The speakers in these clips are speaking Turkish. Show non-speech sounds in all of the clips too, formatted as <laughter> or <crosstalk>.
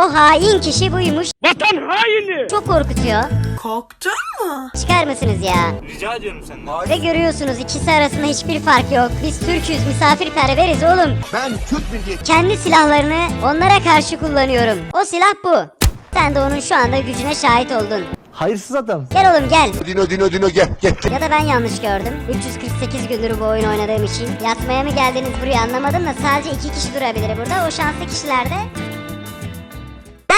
O hain kişi buymuş. Vatan haini. Çok korkutuyor. Korktun mu? Çıkar mısınız ya? Rica ediyorum senden. Ve görüyorsunuz ikisi arasında hiçbir fark yok. Biz Türk'üz, misafirperveriz oğlum. Ben Türk milliyetçiyim. Kendi silahlarını onlara karşı kullanıyorum. O silah bu. Sen de onun şu anda gücüne şahit oldun. Hayırsız adam. Gel oğlum gel. Dino Dino Dino gel gel. Ya da ben yanlış gördüm. 348 gündür bu oyun oynadığım için. Yatmaya mı geldiniz buraya anlamadım da sadece iki kişi durabilir burada. O şanslı kişilerde.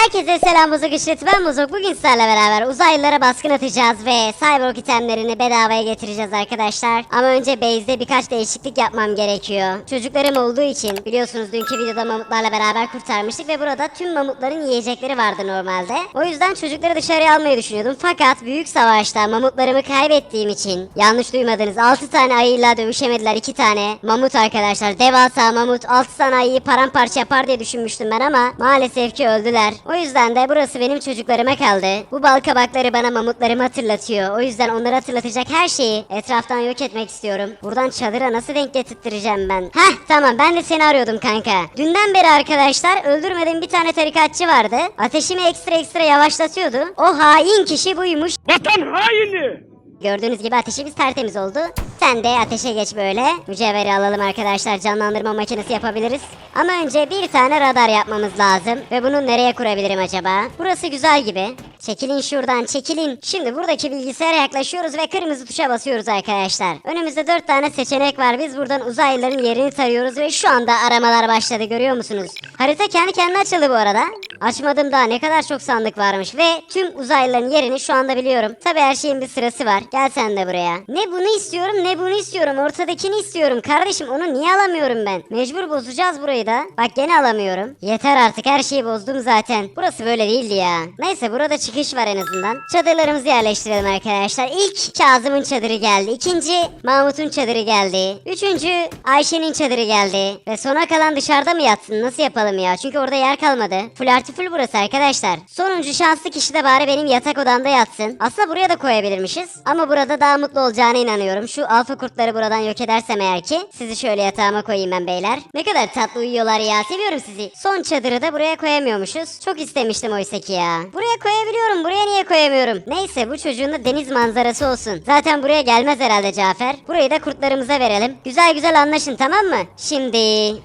Herkese selam Bozuk İşlet ben Bozuk. Bugün sizlerle beraber uzaylılara baskın atacağız ve cyborg itemlerini bedavaya getireceğiz arkadaşlar. Ama önce base'de birkaç değişiklik yapmam gerekiyor. Çocuklarım olduğu için biliyorsunuz dünkü videoda mamutlarla beraber kurtarmıştık ve burada tüm mamutların yiyecekleri vardı normalde. O yüzden çocukları dışarıya almayı düşünüyordum. Fakat büyük savaşta mamutlarımı kaybettiğim için yanlış duymadınız 6 tane ayıyla dövüşemediler 2 tane mamut arkadaşlar. Devasa mamut 6 tane ayıyı paramparça yapar diye düşünmüştüm ben ama maalesef ki öldüler. O yüzden de burası benim çocuklarıma kaldı. Bu bal kabakları bana mamutlarımı hatırlatıyor. O yüzden onları hatırlatacak her şeyi etraftan yok etmek istiyorum. Buradan çadıra nasıl denk getirttireceğim ben? Heh tamam ben de seni arıyordum kanka. Dünden beri arkadaşlar öldürmediğim bir tane tarikatçı vardı. Ateşimi ekstra ekstra yavaşlatıyordu. O hain kişi buymuş. Vatan haini. Gördüğünüz gibi ateşimiz tertemiz oldu. Sen de ateşe geç böyle. Mücevheri alalım arkadaşlar. Canlandırma makinesi yapabiliriz. Ama önce bir tane radar yapmamız lazım. Ve bunu nereye kurabilirim acaba? Burası güzel gibi. Çekilin şuradan çekilin. Şimdi buradaki bilgisayara yaklaşıyoruz ve kırmızı tuşa basıyoruz arkadaşlar. Önümüzde 4 tane seçenek var. Biz buradan uzaylıların yerini tarıyoruz ve şu anda aramalar başladı görüyor musunuz? Harita kendi kendine açıldı bu arada. Açmadım daha ne kadar çok sandık varmış ve tüm uzaylıların yerini şu anda biliyorum. Tabi her şeyin bir sırası var. Gel sen de buraya. Ne bunu istiyorum ne bunu istiyorum. Ortadakini istiyorum. Kardeşim onu niye alamıyorum ben? Mecbur bozacağız burayı da. Bak gene alamıyorum. Yeter artık her şeyi bozdum zaten. Burası böyle değildi ya. Neyse burada çıkış var en azından. Çadırlarımızı yerleştirelim arkadaşlar. İlk Kazım'ın çadırı geldi. İkinci Mahmut'un çadırı geldi. Üçüncü Ayşe'nin çadırı geldi. Ve sona kalan dışarıda mı yatsın? Nasıl yapalım ya? Çünkü orada yer kalmadı. Full artı full burası arkadaşlar. Sonuncu şanslı kişi de bari benim yatak odamda yatsın. Aslında buraya da koyabilirmişiz. Ama burada daha mutlu olacağına inanıyorum. Şu alfa kurtları buradan yok edersem eğer ki. Sizi şöyle yatağıma koyayım ben beyler. Ne kadar tatlı uyuyorlar ya. Seviyorum sizi. Son çadırı da buraya koyamıyormuşuz. Çok istemiştim oysa ki ya. Buraya koyabiliyorum. Buraya niye koyamıyorum? Neyse bu çocuğun da deniz manzarası olsun. Zaten buraya gelmez herhalde Cafer. Burayı da kurtlarımıza verelim. Güzel güzel anlaşın tamam mı? Şimdi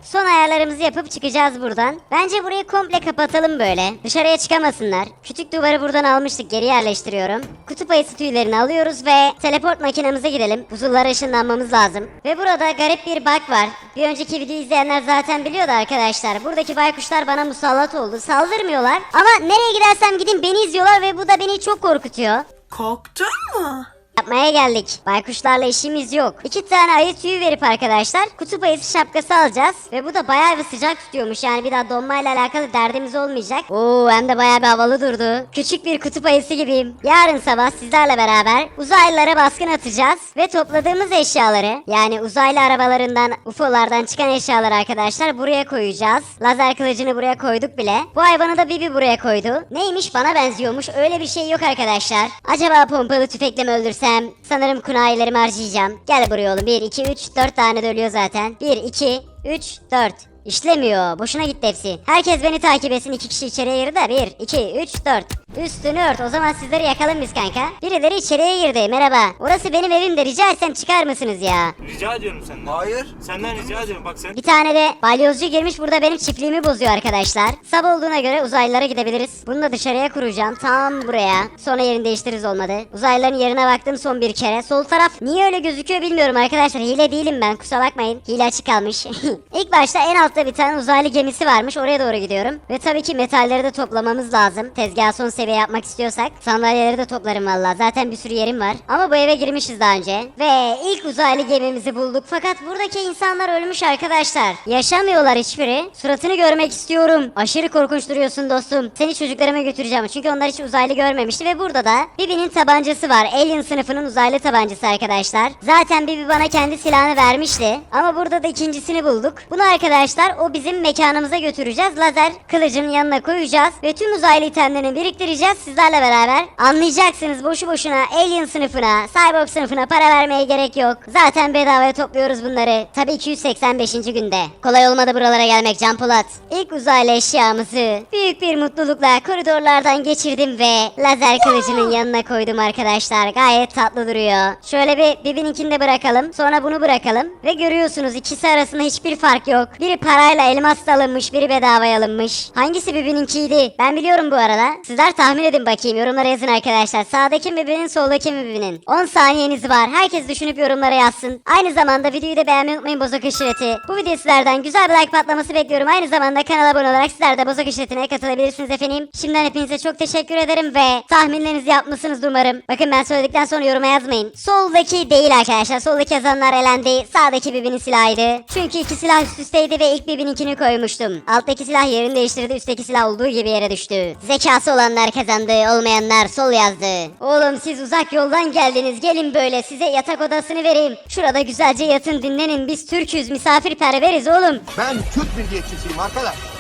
son ayarlarımızı yapıp çıkacağız buradan. Bence burayı komple kapatalım böyle. Dışarıya çıkamasınlar. Küçük duvarı buradan almıştık. Geri yerleştiriyorum. Kutup ayısı tüylerini alıyoruz ve teleport makinemize gidelim. Buzullara ışınlanmamız lazım. Ve burada garip bir bug var. Bir önceki videoyu izleyenler zaten biliyordu arkadaşlar. Buradaki baykuşlar bana musallat oldu. Saldırmıyorlar. Ama nereye gidersem gidin beni izliyorlar ve bu da beni çok korkutuyor. Korktun mu? Yapmaya geldik. Baykuşlarla işimiz yok. İki tane ayı tüyü verip arkadaşlar kutup ayısı şapkası alacağız. Ve bu da bayağı bir sıcak tutuyormuş. Yani bir daha donmayla alakalı derdimiz olmayacak. Oo hem de bayağı bir havalı durdu. Küçük bir kutup ayısı gibiyim. Yarın sabah sizlerle beraber uzaylılara baskın atacağız. Ve topladığımız eşyaları yani uzaylı arabalarından UFO'lardan çıkan eşyaları arkadaşlar buraya koyacağız. Lazer kılıcını buraya koyduk bile. Bu hayvanı da Bibi buraya koydu. Neymiş bana benziyormuş. Öyle bir şey yok arkadaşlar. Acaba pompalı tüfekle mi öldürsem? Sanırım kunayilerimi harcayacağım. Gel buraya oğlum. 1, 2, 3, 4 tane de zaten. 1, 2, 3, 4. İşlemiyor. Boşuna gitti hepsi. Herkes beni takip etsin. iki kişi içeriye girdi de. 1, 2, 3, 4. Üstünü ört. O zaman sizleri yakalım biz kanka. Birileri içeriye girdi. Merhaba. Orası benim evimde. Rica etsem çıkar mısınız ya? Rica ediyorum senden. Hayır. Senden rica ediyorum bak sen. Bir tane de balyozcu girmiş burada benim çiftliğimi bozuyor arkadaşlar. Sabah olduğuna göre uzaylılara gidebiliriz. Bunu da dışarıya kuracağım tam buraya. Sonra yerini değiştiririz olmadı. Uzaylıların yerine baktım son bir kere. Sol taraf niye öyle gözüküyor bilmiyorum arkadaşlar. Hile değilim ben kusura bakmayın. Hile açık kalmış. <laughs> İlk başta en altta bir tane uzaylı gemisi varmış. Oraya doğru gidiyorum. Ve tabii ki metalleri de toplamamız lazım. Tezgah son seviye yapmak istiyorsak. Sandalyeleri de toplarım valla. Zaten bir sürü yerim var. Ama bu eve girmişiz daha önce. Ve ilk uzaylı gemimizi bulduk. Fakat buradaki insanlar ölmüş arkadaşlar. Yaşamıyorlar hiçbiri. Suratını görmek istiyorum. Aşırı korkunç duruyorsun dostum. Seni çocuklarıma götüreceğim. Çünkü onlar hiç uzaylı görmemişti. Ve burada da Bibi'nin tabancası var. Alien sınıfının uzaylı tabancası arkadaşlar. Zaten Bibi bana kendi silahını vermişti. Ama burada da ikincisini bulduk. Bunu arkadaşlar o bizim mekanımıza götüreceğiz. Lazer kılıcın yanına koyacağız. Ve tüm uzaylı itemlerini biriktireceğiz gireceğiz sizlerle beraber. Anlayacaksınız boşu boşuna Alien sınıfına, Cyborg sınıfına para vermeye gerek yok. Zaten bedavaya topluyoruz bunları. Tabii 285. günde. Kolay olmadı buralara gelmek Can Polat. İlk uzaylı eşyamızı büyük bir mutlulukla koridorlardan geçirdim ve lazer kılıcının yanına koydum arkadaşlar. Gayet tatlı duruyor. Şöyle bir Bibi'ninkini de bırakalım. Sonra bunu bırakalım. Ve görüyorsunuz ikisi arasında hiçbir fark yok. Biri parayla elmas alınmış, biri bedavaya alınmış. Hangisi Bibi'ninkiydi? Ben biliyorum bu arada. Sizler tahmin edin bakayım. Yorumlara yazın arkadaşlar. Sağdaki mi soldaki mi Bibi'nin? 10 saniyeniz var. Herkes düşünüp yorumlara yazsın. Aynı zamanda videoyu da beğenmeyi unutmayın Bozok İşreti. Bu video sizlerden güzel bir like patlaması bekliyorum. Aynı zamanda kanala abone olarak sizler de Bozok İşreti'ne katılabilirsiniz efendim. Şimdiden hepinize çok teşekkür ederim ve tahminlerinizi yapmışsınız umarım. Bakın ben söyledikten sonra yoruma yazmayın. Soldaki değil arkadaşlar. Soldaki yazanlar elendi. Sağdaki Bibi'nin silahıydı. Çünkü iki silah üst üsteydi ve ilk Bibi'ninkini koymuştum. Alttaki silah yerini değiştirdi. Üstteki silah olduğu gibi yere düştü. Zekası olanlar kazandı. Olmayanlar sol yazdı. Oğlum siz uzak yoldan geldiniz. Gelin böyle size yatak odasını vereyim. Şurada güzelce yatın dinlenin. Biz Türk'üz misafirperveriz oğlum. Ben Türk milliyetçisiyim arkadaş.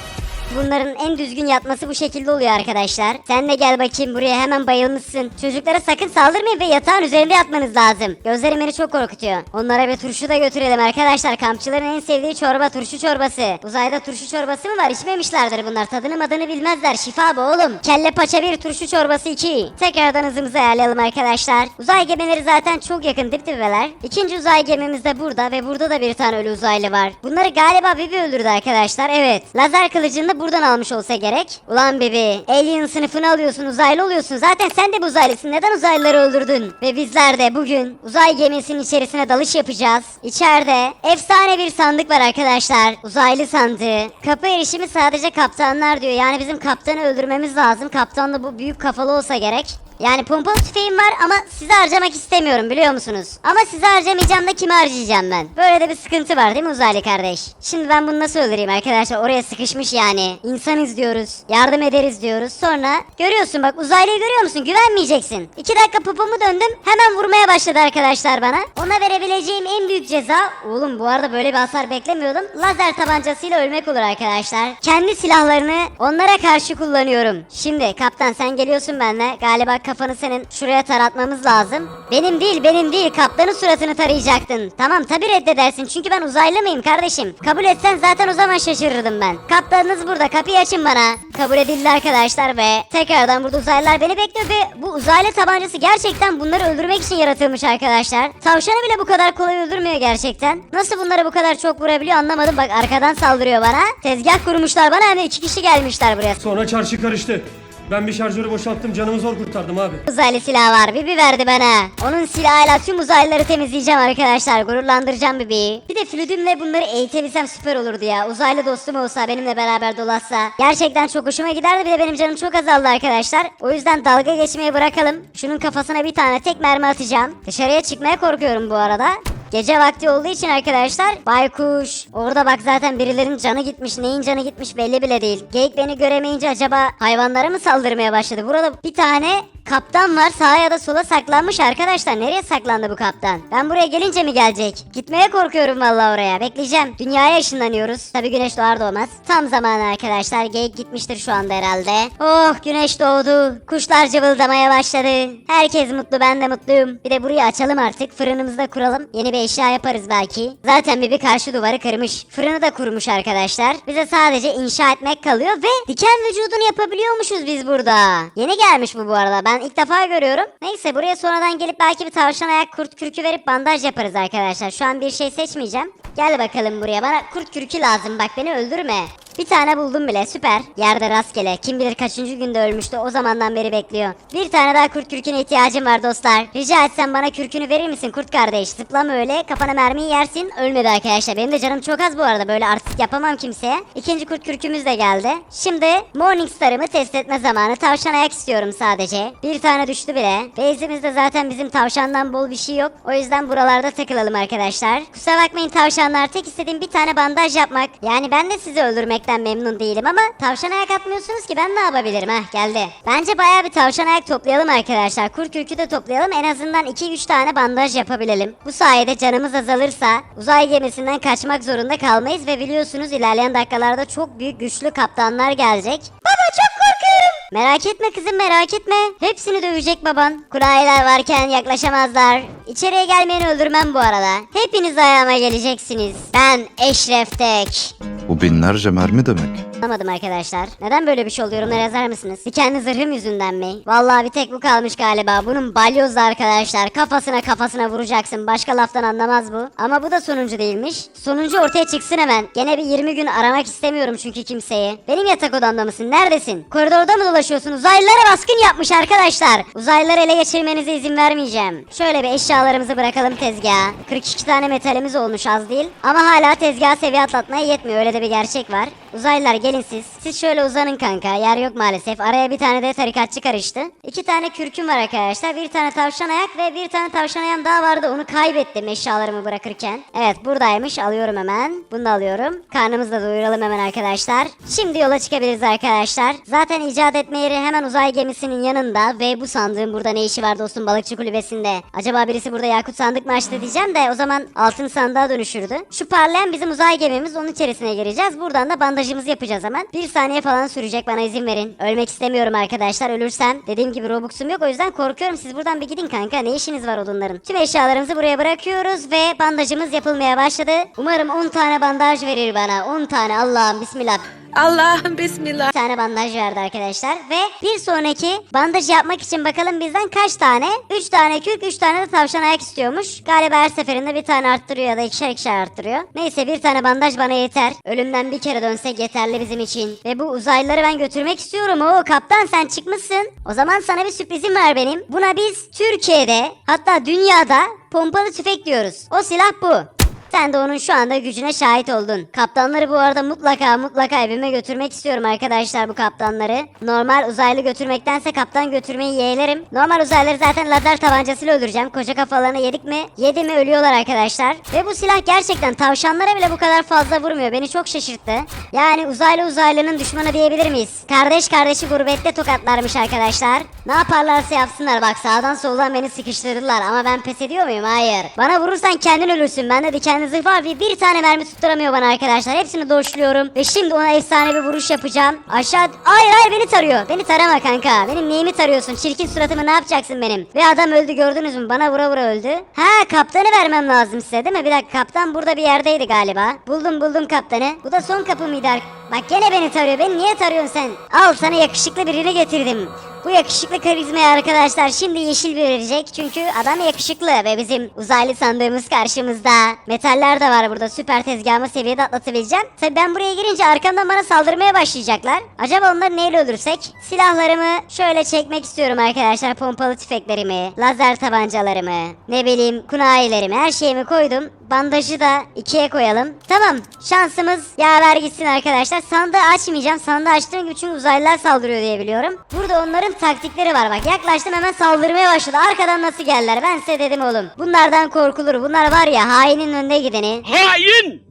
Bunların en düzgün yatması bu şekilde oluyor arkadaşlar. Sen de gel bakayım buraya hemen bayılmışsın. Çocuklara sakın saldırmayın ve yatağın üzerinde yatmanız lazım. Gözlerim beni çok korkutuyor. Onlara bir turşu da götürelim arkadaşlar. Kampçıların en sevdiği çorba turşu çorbası. Uzayda turşu çorbası mı var? İçmemişlerdir bunlar. Tadını madını bilmezler. Şifa bu oğlum. Kelle paça bir turşu çorbası iki. Tekrardan hızımızı ayarlayalım arkadaşlar. Uzay gemileri zaten çok yakın dip dibeler. İkinci uzay gemimiz de burada ve burada da bir tane ölü uzaylı var. Bunları galiba Bibi öldürdü arkadaşlar. Evet. Lazer kılıcını da buradan almış olsa gerek. Ulan Bibi. Alien sınıfını alıyorsun. Uzaylı oluyorsun. Zaten sen de bu uzaylısın. Neden uzaylıları öldürdün? Ve bizler de bugün uzay gemisinin içerisine dalış yapacağız. İçeride efsane bir sandık var arkadaşlar. Uzaylı sandığı. Kapı erişimi sadece kaptanlar diyor. Yani bizim kaptanı öldürmemiz lazım. Kaptan da bu büyük kafalı olsa gerek. Yani pompalı tüfeğim var ama sizi harcamak istemiyorum biliyor musunuz? Ama sizi harcamayacağım da kimi harcayacağım ben? Böyle de bir sıkıntı var değil mi uzaylı kardeş? Şimdi ben bunu nasıl öldüreyim arkadaşlar? Oraya sıkışmış yani. İnsan izliyoruz. Yardım ederiz diyoruz. Sonra görüyorsun bak uzaylıyı görüyor musun? Güvenmeyeceksin. İki dakika popomu döndüm. Hemen vurmaya başladı arkadaşlar bana. Ona verebileceğim en büyük ceza... Oğlum bu arada böyle bir hasar beklemiyordum. Lazer tabancasıyla ölmek olur arkadaşlar. Kendi silahlarını onlara karşı kullanıyorum. Şimdi kaptan sen geliyorsun benimle. Galiba kafanı senin şuraya taratmamız lazım. Benim değil benim değil kaptanın suratını tarayacaktın. Tamam tabi reddedersin çünkü ben uzaylı mıyım kardeşim? Kabul etsen zaten o zaman şaşırırdım ben. Kaptanınız burada kapıyı açın bana. Kabul edildi arkadaşlar ve tekrardan burada uzaylılar beni bekliyor ve bu uzaylı tabancası gerçekten bunları öldürmek için yaratılmış arkadaşlar. Tavşanı bile bu kadar kolay öldürmüyor gerçekten. Nasıl bunları bu kadar çok vurabiliyor anlamadım. Bak arkadan saldırıyor bana. Tezgah kurmuşlar bana hem de iki kişi gelmişler buraya. Sonra çarşı karıştı. Ben bir şarjörü boşalttım canımı zor kurtardım abi. Uzaylı silah var. Bibi verdi bana. Onun silahıyla tüm uzaylıları temizleyeceğim arkadaşlar. Gururlandıracağım Bibi'yi. Bir de flütümle bunları eğitebilsem süper olurdu ya. Uzaylı dostum olsa benimle beraber dolaşsa. Gerçekten çok hoşuma giderdi. Bir de benim canım çok azaldı arkadaşlar. O yüzden dalga geçmeyi bırakalım. Şunun kafasına bir tane tek mermi atacağım. Dışarıya çıkmaya korkuyorum bu arada. Gece vakti olduğu için arkadaşlar baykuş. Orada bak zaten birilerinin canı gitmiş. Neyin canı gitmiş belli bile değil. Geyik beni göremeyince acaba hayvanlara mı saldırmaya başladı? Burada bir tane kaptan var. Sağa ya da sola saklanmış arkadaşlar. Nereye saklandı bu kaptan? Ben buraya gelince mi gelecek? Gitmeye korkuyorum vallahi oraya. Bekleyeceğim. Dünyaya ışınlanıyoruz. Tabi güneş doğar doğmaz. Tam zamanı arkadaşlar. Geyik gitmiştir şu anda herhalde. Oh güneş doğdu. Kuşlar cıvıldamaya başladı. Herkes mutlu ben de mutluyum. Bir de burayı açalım artık. Fırınımızı da kuralım. Yeni bir eşya yaparız belki. Zaten bir karşı duvarı kırmış. Fırını da kurmuş arkadaşlar. Bize sadece inşa etmek kalıyor ve diken vücudunu yapabiliyormuşuz biz burada. Yeni gelmiş bu bu arada. Ben ilk defa görüyorum. Neyse buraya sonradan gelip belki bir tavşan ayak kurt kürkü verip bandaj yaparız arkadaşlar. Şu an bir şey seçmeyeceğim. Gel bakalım buraya. Bana kurt kürkü lazım. Bak beni öldürme. Bir tane buldum bile süper. Yerde rastgele. Kim bilir kaçıncı günde ölmüştü o zamandan beri bekliyor. Bir tane daha kurt kürküne ihtiyacım var dostlar. Rica etsem bana kürkünü verir misin kurt kardeş? Zıplama öyle kafana mermiyi yersin. Ölmedi arkadaşlar. Benim de canım çok az bu arada. Böyle artık yapamam kimseye. İkinci kurt kürkümüz de geldi. Şimdi Morningstar'ımı test etme zamanı. Tavşan ayak istiyorum sadece. Bir tane düştü bile. Base'imizde zaten bizim tavşandan bol bir şey yok. O yüzden buralarda takılalım arkadaşlar. Kusura bakmayın tavşanlar. Tek istediğim bir tane bandaj yapmak. Yani ben de sizi öldürmek gerçekten memnun değilim ama tavşan ayak atmıyorsunuz ki ben ne yapabilirim ha geldi. Bence bayağı bir tavşan ayak toplayalım arkadaşlar. Kurt kürkü de toplayalım en azından 2-3 tane bandaj yapabilelim. Bu sayede canımız azalırsa uzay gemisinden kaçmak zorunda kalmayız ve biliyorsunuz ilerleyen dakikalarda çok büyük güçlü kaptanlar gelecek. Baba çok korkuyorum. Merak etme kızım merak etme. Hepsini dövecek baban. Kuraylar varken yaklaşamazlar. İçeriye gelmeyeni öldürmem bu arada. Hepiniz ayağıma geleceksiniz. Ben Eşref Tek. Bu binlerce mermi demek. Anlamadım arkadaşlar. Neden böyle bir şey oluyor yorumlara yazar mısınız? Dikenli zırhım yüzünden mi? Vallahi bir tek bu kalmış galiba. Bunun balyozlu arkadaşlar. Kafasına kafasına vuracaksın. Başka laftan anlamaz bu. Ama bu da sonuncu değilmiş. Sonuncu ortaya çıksın hemen. Gene bir 20 gün aramak istemiyorum çünkü kimseyi. Benim yatak odamda mısın? Neredesin? Koridorda mı dolaşıyorsun? Uzaylılara baskın yapmış arkadaşlar. Uzaylıları ele geçirmenize izin vermeyeceğim. Şöyle bir eşyalarımızı bırakalım tezgaha. 42 tane metalimiz olmuş az değil. Ama hala tezgah seviye atlatmaya yetmiyor. Öyle de bir gerçek var. Uzaylılar gelin siz. Siz şöyle uzanın kanka. Yer yok maalesef. Araya bir tane de tarikatçı karıştı. İki tane kürküm var arkadaşlar. Bir tane tavşan ayak ve bir tane tavşan ayağım daha vardı. Onu kaybettim eşyalarımı bırakırken. Evet buradaymış. Alıyorum hemen. Bunu da alıyorum. Karnımızı da doyuralım hemen arkadaşlar. Şimdi yola çıkabiliriz arkadaşlar. Zaten icat etme yeri hemen uzay gemisinin yanında. Ve bu sandığın burada ne işi var dostum balıkçı kulübesinde. Acaba birisi burada yakut sandık mı açtı diyeceğim de o zaman altın sandığa dönüşürdü. Şu parlayan bizim uzay gemimiz onun içerisine gireceğiz. Buradan da bandajımızı yapacağız hemen. Bir saniye falan sürecek bana izin verin. Ölmek istemiyorum arkadaşlar. Ölürsem dediğim gibi Robux'um yok o yüzden korkuyorum. Siz buradan bir gidin kanka. Ne işiniz var odunların? Tüm eşyalarımızı buraya bırakıyoruz ve bandajımız yapılmaya başladı. Umarım 10 tane bandaj verir bana. 10 tane Allah'ım bismillah. Allah'ım bismillah. Bir tane bandaj verdi arkadaşlar ve bir sonraki bandaj yapmak için bakalım bizden kaç tane? 3 tane kürk 3 tane de tavşan ayak istiyormuş. Galiba her seferinde bir tane arttırıyor ya da ikişer ikişer arttırıyor. Neyse bir tane bandaj bana yeter. Ölümden bir kere dönsek yeterli bizim için. Ve bu uzaylıları ben götürmek istiyorum. Oo kaptan sen çıkmışsın. O zaman sana bir sürprizim var benim. Buna biz Türkiye'de hatta dünyada pompalı tüfek diyoruz. O silah bu. Sen de onun şu anda gücüne şahit oldun. Kaptanları bu arada mutlaka mutlaka evime götürmek istiyorum arkadaşlar bu kaptanları. Normal uzaylı götürmektense kaptan götürmeyi yeğlerim. Normal uzaylıları zaten lazer tabancasıyla öldüreceğim. Koca kafalarını yedik mi? Yedi mi ölüyorlar arkadaşlar. Ve bu silah gerçekten tavşanlara bile bu kadar fazla vurmuyor. Beni çok şaşırttı. Yani uzaylı uzaylının düşmanı diyebilir miyiz? Kardeş kardeşi gurbette tokatlarmış arkadaşlar. Ne yaparlarsa yapsınlar bak sağdan soldan beni sıkıştırdılar ama ben pes ediyor muyum? Hayır. Bana vurursan kendin ölürsün. Ben de dikenli zırh ve bir tane mermi tutturamıyor bana arkadaşlar. Hepsini doşluyorum ve şimdi ona efsane bir vuruş yapacağım. Aşağı... Hayır hayır beni tarıyor. Beni tarama kanka. Benim neyimi tarıyorsun? Çirkin suratımı ne yapacaksın benim? Ve adam öldü gördünüz mü? Bana vura vura öldü. Ha kaptanı vermem lazım size değil mi? Bir dakika kaptan burada bir yerdeydi galiba. Buldum buldum kaptanı. Bu da son kapı mıydı? Bak gene beni tarıyor. Beni niye tarıyorsun sen? Al sana yakışıklı birini getirdim. Bu yakışıklı karizmaya arkadaşlar şimdi yeşil verecek çünkü adam yakışıklı ve bizim uzaylı sandığımız karşımızda. Metaller de var burada süper tezgahımı seviyede atlatabileceğim. Tabi ben buraya girince arkamdan bana saldırmaya başlayacaklar. Acaba onları neyle öldürsek? Silahlarımı şöyle çekmek istiyorum arkadaşlar pompalı tüfeklerimi, lazer tabancalarımı, ne bileyim kunayilerimi her şeyimi koydum. Bandajı da ikiye koyalım. Tamam şansımız yaver gitsin arkadaşlar. Sandığı açmayacağım. Sandığı açtığım çünkü uzaylılar saldırıyor diye biliyorum. Burada onların taktikleri var bak. Yaklaştım hemen saldırmaya başladı. Arkadan nasıl geldiler? Ben size dedim oğlum. Bunlardan korkulur. Bunlar var ya hainin önde gideni. Hain!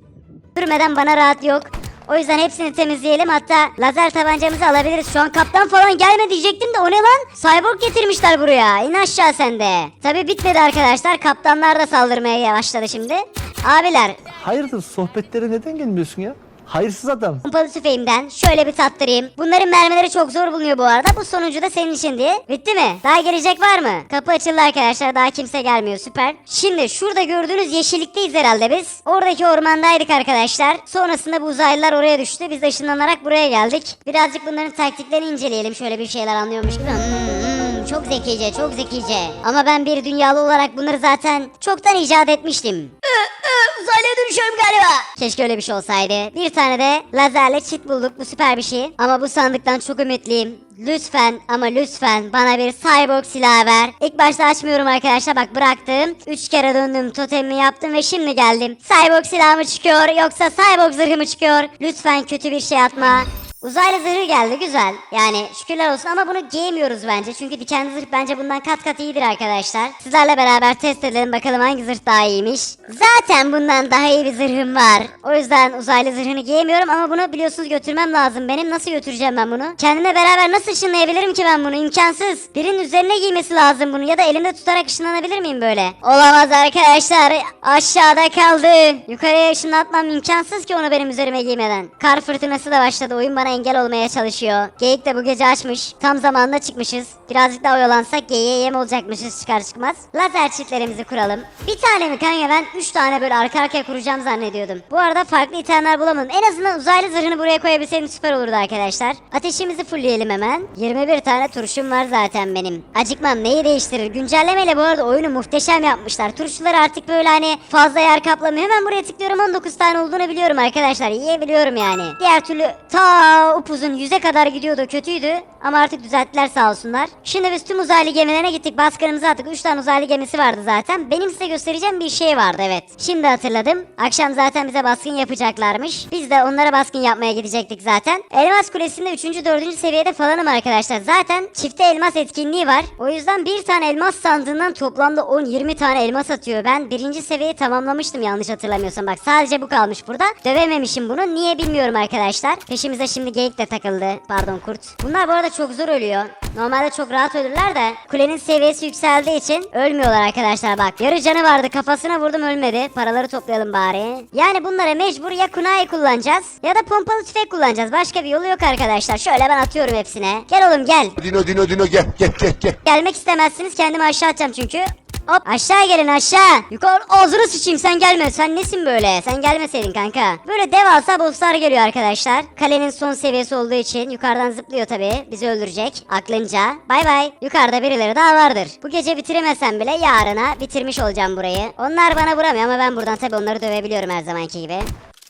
Sürmeden bana rahat yok. O yüzden hepsini temizleyelim hatta lazer tabancamızı alabiliriz. Şu an kaptan falan gelme diyecektim de o ne lan? Cyborg getirmişler buraya. İn aşağı sen de. Tabi bitmedi arkadaşlar. Kaptanlar da saldırmaya başladı şimdi. Abiler Hayırdır sohbetlere neden gelmiyorsun ya? Hayırsız adam. pompalı tüfeğimden şöyle bir tattırayım. Bunların mermileri çok zor bulunuyor bu arada. Bu sonuncu da senin için diye. Bitti mi? Daha gelecek var mı? Kapı açıldı arkadaşlar. Daha kimse gelmiyor. Süper. Şimdi şurada gördüğünüz yeşillikteyiz herhalde biz. Oradaki ormandaydık arkadaşlar. Sonrasında bu uzaylılar oraya düştü. Biz de ışınlanarak buraya geldik. Birazcık bunların taktiklerini inceleyelim. Şöyle bir şeyler anlıyormuş gibi. Hmm, çok zekice, çok zekice. Ama ben bir dünyalı olarak bunları zaten çoktan icat etmiştim. Uzaylıya dönüşüyorum galiba. Keşke öyle bir şey olsaydı. Bir tane de lazerle çit bulduk. Bu süper bir şey. Ama bu sandıktan çok ümitliyim. Lütfen ama lütfen bana bir cyborg silahı ver. İlk başta açmıyorum arkadaşlar bak bıraktım. Üç kere döndüm totemimi yaptım ve şimdi geldim. Cyborg silahı mı çıkıyor yoksa cyborg zırhı mı çıkıyor? Lütfen kötü bir şey atma. Uzaylı zırhı geldi güzel. Yani şükürler olsun ama bunu giyemiyoruz bence. Çünkü dikenli zırh bence bundan kat kat iyidir arkadaşlar. Sizlerle beraber test edelim bakalım hangi zırh daha iyiymiş. Zaten bundan daha iyi bir zırhım var. O yüzden uzaylı zırhını giyemiyorum ama bunu biliyorsunuz götürmem lazım. Benim nasıl götüreceğim ben bunu? Kendime beraber nasıl ışınlayabilirim ki ben bunu? İmkansız. Birinin üzerine giymesi lazım bunu ya da elimde tutarak ışınlanabilir miyim böyle? Olamaz arkadaşlar. Aşağıda kaldı. Yukarıya ışınlatmam imkansız ki onu benim üzerime giymeden. Kar fırtınası da başladı. Oyun bana bana engel olmaya çalışıyor. Geyik de bu gece açmış. Tam zamanında çıkmışız. Birazcık daha oyalansak geyiğe yem olacakmışız çıkar çıkmaz. Lazer çiftlerimizi kuralım. Bir tane mi kanka ben 3 tane böyle arka arkaya kuracağım zannediyordum. Bu arada farklı itemler bulamadım. En azından uzaylı zırhını buraya koyabilseydim süper olurdu arkadaşlar. Ateşimizi fullleyelim hemen. 21 tane turşum var zaten benim. Acıkmam neyi değiştirir? Güncellemeyle bu arada oyunu muhteşem yapmışlar. Turşular artık böyle hani fazla yer kaplamıyor. Hemen buraya tıklıyorum 19 tane olduğunu biliyorum arkadaşlar. Yiyebiliyorum yani. Diğer türlü ta upuzun yüze kadar gidiyordu kötüydü. Ama artık düzelttiler sağ olsunlar. Şimdi biz tüm uzaylı gemilerine gittik. Baskınımızı attık. 3 tane uzaylı gemisi vardı zaten. Benim size göstereceğim bir şey vardı evet. Şimdi hatırladım. Akşam zaten bize baskın yapacaklarmış. Biz de onlara baskın yapmaya gidecektik zaten. Elmas Kulesi'nde 3. 4. seviyede falanım arkadaşlar. Zaten çifte elmas etkinliği var. O yüzden bir tane elmas sandığından toplamda 10-20 tane elmas atıyor. Ben birinci seviyeyi tamamlamıştım yanlış hatırlamıyorsam. Bak sadece bu kalmış burada. Dövememişim bunu. Niye bilmiyorum arkadaşlar. Peşimize şimdi geyik de takıldı. Pardon kurt. Bunlar bu arada çok zor ölüyor. Normalde çok rahat ölürler de kulenin seviyesi yükseldiği için ölmüyorlar arkadaşlar bak. Yarı canı vardı kafasına vurdum ölmedi. Paraları toplayalım bari. Yani bunlara mecbur ya kunai kullanacağız ya da pompalı tüfek kullanacağız. Başka bir yolu yok arkadaşlar. Şöyle ben atıyorum hepsine. Gel oğlum gel. Dino Dino Dino gel gel gel gel. Gelmek istemezsiniz kendimi aşağı atacağım çünkü. Hop aşağı gelin aşağı. Yukarı ağzını sıçayım sen gelme. Sen nesin böyle? Sen gelmeseydin kanka. Böyle devasa bosslar geliyor arkadaşlar. Kalenin son seviyesi olduğu için yukarıdan zıplıyor tabi. Bizi öldürecek. Aklınca. Bay bay. Yukarıda birileri daha vardır. Bu gece bitiremesem bile yarına bitirmiş olacağım burayı. Onlar bana vuramıyor ama ben buradan tabi onları dövebiliyorum her zamanki gibi.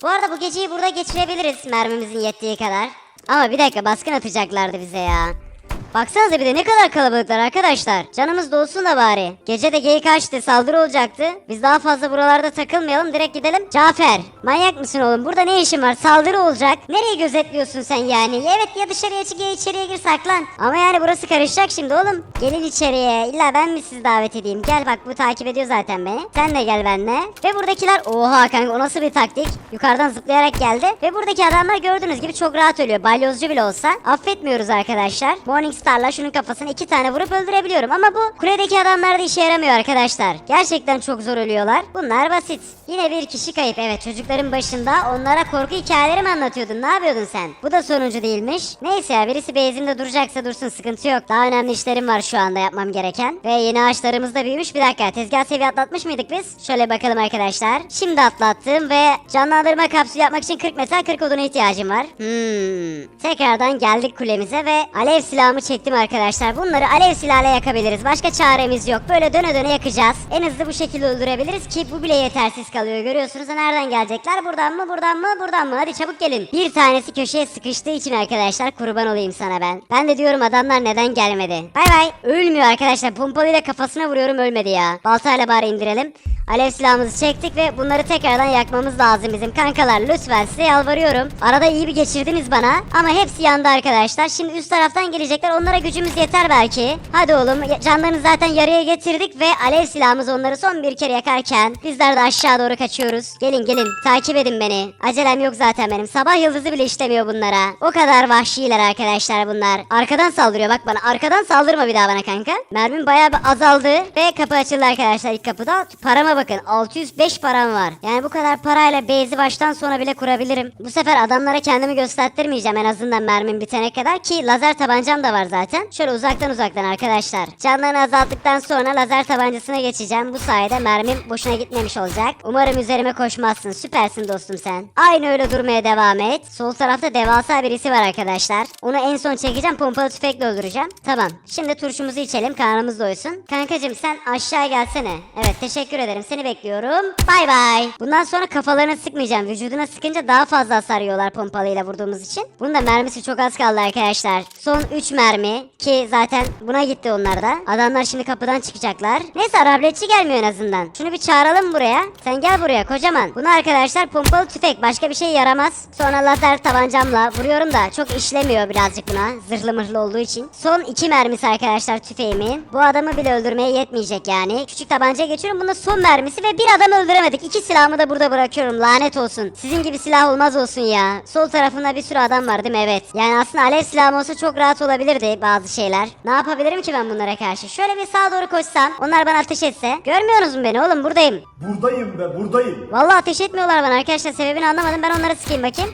Bu arada bu geceyi burada geçirebiliriz mermimizin yettiği kadar. Ama bir dakika baskın atacaklardı bize ya. Baksanıza bir de ne kadar kalabalıklar arkadaşlar. Canımız dolsun da bari. Gece de geyik açtı saldırı olacaktı. Biz daha fazla buralarda takılmayalım direkt gidelim. Cafer manyak mısın oğlum burada ne işin var saldırı olacak. Nereyi gözetliyorsun sen yani? Evet ya dışarıya çık ya içeriye gir saklan. Ama yani burası karışacak şimdi oğlum. Gelin içeriye. İlla ben mi sizi davet edeyim? Gel bak bu takip ediyor zaten beni. Sen de gel benimle. Ve buradakiler oha kanka o nasıl bir taktik? Yukarıdan zıplayarak geldi. Ve buradaki adamlar gördüğünüz gibi çok rahat ölüyor. Balyozcu bile olsa. Affetmiyoruz arkadaşlar. Morningstar'la şunun kafasına iki tane vurup öldürebiliyorum. Ama bu kuledeki adamlar da işe yaramıyor arkadaşlar. Gerçekten çok zor ölüyorlar. Bunlar basit. Yine bir kişi kayıp. Evet çocukların başında onlara korku hikayeleri mi anlatıyordun? Ne yapıyordun sen? Bu da sonuncu değilmiş. Neyse ya birisi base'imde duracaksa dursun sıkıntı yok. Daha önemli işlerim var şu anda yapmam gereken. Ve yeni ağaçlarımız da büyümüş. Bir dakika tezgah seviye atlatmış mıydık biz? Şöyle bakalım arkadaşlar. Şimdi atlattım ve canlandırma kapsülü yapmak için 40 metal 40 oduna ihtiyacım var. Hmm. Tekrardan geldik kulemize ve alev silahımı çektim arkadaşlar. Bunları alev silahıyla yakabiliriz. Başka çaremiz yok. Böyle döne döne yakacağız. En hızlı bu şekilde öldürebiliriz ki bu bile yetersiz kalıyor. Görüyorsunuz nereden gelecekler? Buradan mı? Buradan mı? Buradan mı? Hadi çabuk gelin. Bir tanesi köşeye sıkıştığı için arkadaşlar kurban olayım sana ben. Ben de diyorum adamlar neden gelmedi? Bay bay. Ölmüyor arkadaşlar. Pompalıyla kafasına vuruyorum ölmedi ya. Baltayla bari indirelim. Alev silahımızı çektik ve bunları tekrardan yakmamız lazım bizim kankalar. Lütfen size yalvarıyorum. Arada iyi bir geçirdiniz bana ama hepsi yandı arkadaşlar. Şimdi üst taraftan gelecekler. Onlara gücümüz yeter belki. Hadi oğlum canlarını zaten yarıya getirdik ve alev silahımız onları son bir kere yakarken bizler de aşağı doğru kaçıyoruz. Gelin gelin takip edin beni. Acelem yok zaten benim. Sabah yıldızı bile işlemiyor bunlara. O kadar vahşiler arkadaşlar bunlar. Arkadan saldırıyor bak bana. Arkadan saldırma bir daha bana kanka. Mermim bayağı bir azaldı ve kapı açıldı arkadaşlar ilk kapıda. Parama bakın 605 param var. Yani bu kadar parayla base'i baştan sona bile kurabilirim. Bu sefer adamlara kendimi gösterttirmeyeceğim en azından mermim bitene kadar ki lazer tabancam da var zaten. Şöyle uzaktan uzaktan arkadaşlar. Canlarını azalttıktan sonra lazer tabancasına geçeceğim. Bu sayede mermim boşuna gitmemiş olacak. Umarım üzerime koşmazsın. Süpersin dostum sen. Aynı öyle durmaya devam et. Sol tarafta devasa birisi var arkadaşlar. Onu en son çekeceğim. Pompalı tüfekle öldüreceğim. Tamam. Şimdi turşumuzu içelim. Karnımız doysun. Kankacım sen aşağı gelsene. Evet teşekkür ederim. Seni bekliyorum. Bay bay. Bundan sonra kafalarına sıkmayacağım. Vücuduna sıkınca daha fazla hasar yiyorlar pompalıyla vurduğumuz için. Bunun da mermisi çok az kaldı arkadaşlar. Son 3 mermi ki zaten buna gitti onlar da. Adamlar şimdi kapıdan çıkacaklar. Neyse arabletçi gelmiyor en azından. Şunu bir çağıralım buraya. Sen gel buraya kocaman. Bunu arkadaşlar pompalı tüfek başka bir şey yaramaz. Sonra lazer tabancamla vuruyorum da çok işlemiyor birazcık buna. Zırhlı mırhlı olduğu için. Son 2 mermisi arkadaşlar tüfeğimin. Bu adamı bile öldürmeye yetmeyecek yani. Küçük tabancaya geçiyorum. Bunda son mermisi ve bir adam öldüremedik. İki silahımı da burada bırakıyorum. Lanet olsun. Sizin gibi silah olmaz olsun ya. Sol tarafında bir sürü adam var değil mi? Evet. Yani aslında alev silahım olsa çok rahat olabilirdi bazı şeyler. Ne yapabilirim ki ben bunlara karşı? Şöyle bir sağa doğru koşsam. Onlar bana ateş etse. Görmüyorsunuz mu beni oğlum? Buradayım. Buradayım be buradayım. Vallahi ateş etmiyorlar bana arkadaşlar. Sebebini anlamadım. Ben onlara sıkayım bakayım.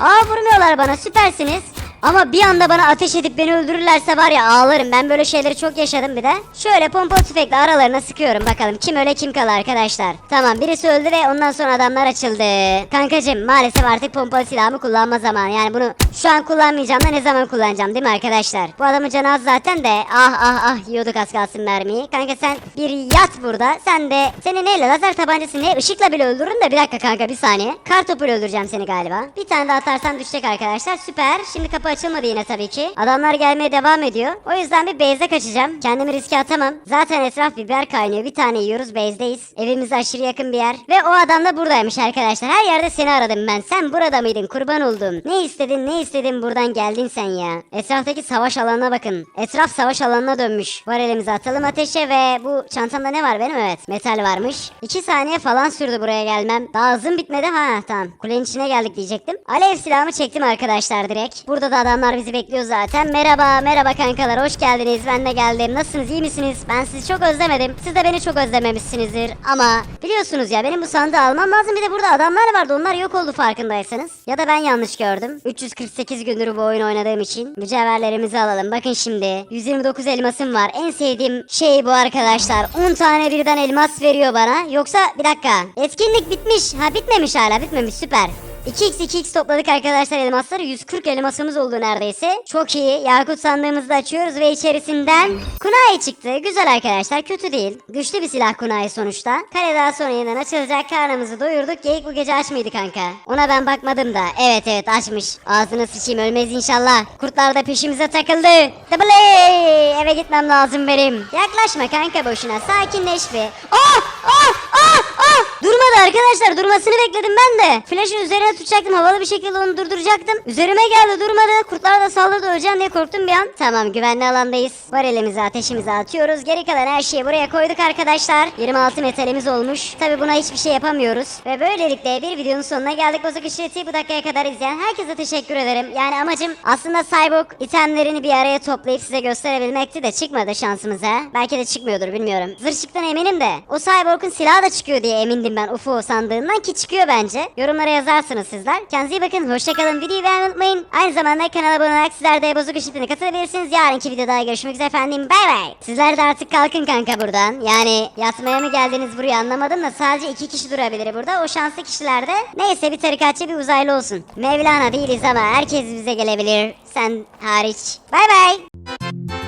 Aa vurmuyorlar bana süpersiniz. Ama bir anda bana ateş edip beni öldürürlerse var ya ağlarım. Ben böyle şeyleri çok yaşadım bir de. Şöyle pompa tüfekle aralarına sıkıyorum bakalım. Kim öyle kim kal arkadaşlar. Tamam birisi öldü ve ondan sonra adamlar açıldı. Kankacım maalesef artık pompalı silahımı kullanma zamanı. Yani bunu şu an kullanmayacağım da ne zaman kullanacağım değil mi arkadaşlar? Bu adamın canı az zaten de ah ah ah yiyorduk az kalsın mermiyi. Kanka sen bir yat burada. Sen de seni neyle lazer tabancası ne ışıkla bile öldürürüm de bir dakika kanka bir saniye. Kar topuyla öldüreceğim seni galiba. Bir tane daha atarsan düşecek arkadaşlar. Süper. Şimdi kapı açılmadı yine tabii ki. Adamlar gelmeye devam ediyor. O yüzden bir base'e kaçacağım. Kendimi riske atamam. Zaten etraf biber kaynıyor. Bir tane yiyoruz base'deyiz. Evimize aşırı yakın bir yer. Ve o adam da buradaymış arkadaşlar. Her yerde seni aradım ben. Sen burada mıydın? Kurban oldum. Ne istedin ne istedin buradan geldin sen ya. Etraftaki savaş alanına bakın. Etraf savaş alanına dönmüş. Var elimizi atalım ateşe ve bu çantamda ne var benim? Evet metal varmış. 2 saniye falan sürdü buraya gelmem. Daha hızım bitmedi. Ha tamam. Kulenin içine geldik diyecektim. Alev silahımı çektim arkadaşlar direkt. Burada da adamlar bizi bekliyor zaten. Merhaba merhaba kankalar hoş geldiniz. Ben de geldim. Nasılsınız iyi misiniz? Ben sizi çok özlemedim. Siz de beni çok özlememişsinizdir. Ama biliyorsunuz ya benim bu sandığı almam lazım. Bir de burada adamlar vardı. Onlar yok oldu farkındaysanız. Ya da ben yanlış gördüm. 348 gündür bu oyun oynadığım için. Mücevherlerimizi alalım. Bakın şimdi. 129 elmasım var. En sevdiğim şey bu arkadaşlar. 10 tane birden elmas veriyor bana. Yoksa bir dakika. Etkinlik bitmiş. Ha bitmemiş hala. Bitmemiş süper. 2x 2x topladık arkadaşlar elmasları 140 elmasımız oldu neredeyse. Çok iyi. Yakut sandığımızı da açıyoruz ve içerisinden kunai çıktı. Güzel arkadaşlar kötü değil. Güçlü bir silah kunai sonuçta. Kale daha sonra yeniden açılacak. Karnımızı doyurduk. Geyik bu gece aç mıydı kanka? Ona ben bakmadım da. Evet evet açmış. Ağzına sıçayım ölmez inşallah. Kurtlar da peşimize takıldı. Double A! Eve gitmem lazım benim. Yaklaşma kanka boşuna. Sakinleş bir. Ah! Ah! Ah! Ah! Durmadı arkadaşlar. Durmasını bekledim ben de. Flash'ın üzerine tutacaktım. Havalı bir şekilde onu durduracaktım. Üzerime geldi durmadı. Kurtlar da saldırdı öleceğim diye korktum bir an. Tamam güvenli alandayız. Var elimize ateşimizi atıyoruz. Geri kalan her şeyi buraya koyduk arkadaşlar. 26 metalimiz olmuş. Tabi buna hiçbir şey yapamıyoruz. Ve böylelikle bir videonun sonuna geldik. Bozuk işleti bu dakikaya kadar izleyen herkese teşekkür ederim. Yani amacım aslında Cyborg itemlerini bir araya toplayıp size gösterebilmekti de çıkmadı şansımıza. Belki de çıkmıyordur bilmiyorum. Zırhçıktan eminim de. O Cyborg'un silahı da çıkıyor diye emindim ben UFO sandığından ki çıkıyor bence. Yorumlara yazarsınız sizler. Kendinize iyi bakın. Hoşçakalın. Videoyu beğenmeyi unutmayın. Aynı zamanda kanala abone olarak sizler de bozuk işletine katılabilirsiniz. Yarınki videoda görüşmek üzere efendim. Bay bay. Sizler de artık kalkın kanka buradan. Yani yatmaya mı geldiniz buraya anlamadım da sadece iki kişi durabilir burada. O şanslı kişiler de neyse bir tarikatçı bir uzaylı olsun. Mevlana değiliz ama herkes bize gelebilir. Sen hariç. Bay bay.